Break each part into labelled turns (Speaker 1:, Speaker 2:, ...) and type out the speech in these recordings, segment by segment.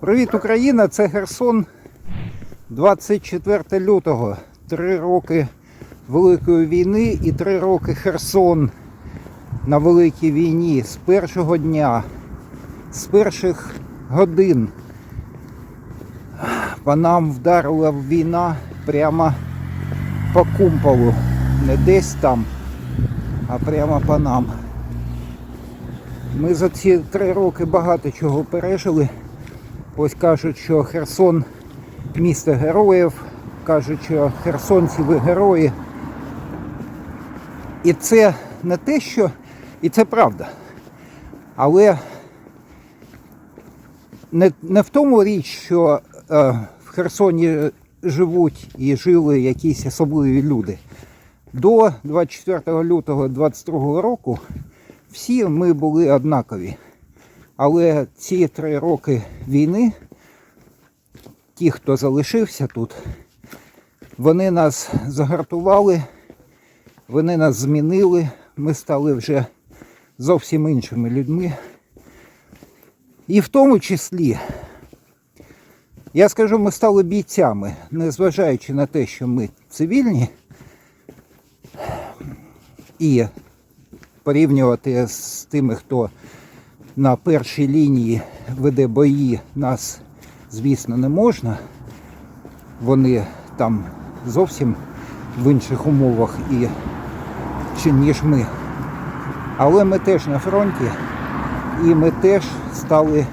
Speaker 1: Привіт, Україна! Це Херсон 24 лютого. Три роки Великої війни і три роки Херсон на Великій війні з першого дня, з перших годин. По нам вдарила війна прямо по кумполу. Не десь там, а прямо по нам. Ми за ці три роки багато чого пережили. Ось кажуть, що Херсон місто героїв, кажуть, що херсонці ви герої. І це не те, що. І це правда. Але не, не в тому річ, що е, в Херсоні живуть і жили якісь особливі люди. До 24 лютого 22 року всі ми були однакові. Але ці три роки війни, ті, хто залишився тут, вони нас загартували, вони нас змінили, ми стали вже зовсім іншими людьми. І в тому числі, я скажу, ми стали бійцями, незважаючи на те, що ми цивільні, і порівнювати з тими, хто на першій лінії веде бої, нас, звісно, не можна. Вони там зовсім в інших умовах і чи ніж ми. Але ми теж на фронті і ми теж стали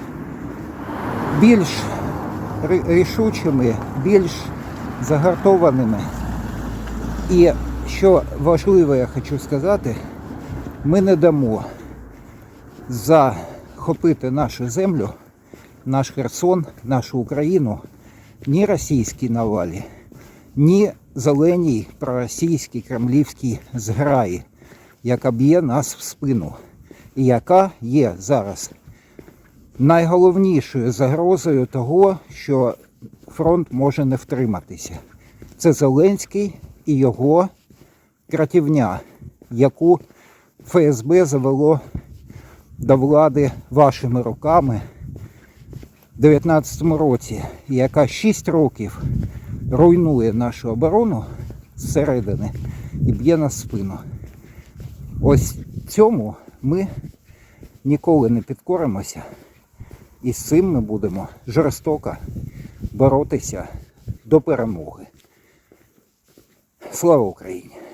Speaker 1: більш рішучими, більш загартованими. І що важливо, я хочу сказати, ми не дамо захопити нашу землю, наш Херсон, нашу Україну ні російській навалі, ні зеленій проросійській кремлівській зграї, яка б'є нас в спину, і яка є зараз найголовнішою загрозою того, що фронт може не втриматися. Це Зеленський і його кратівня, яку ФСБ завело до влади вашими руками в 19-му році, яка 6 років руйнує нашу оборону зсередини і б'є на спину. Ось цьому ми ніколи не підкоримося, і з цим ми будемо жорстоко боротися до перемоги. Слава Україні!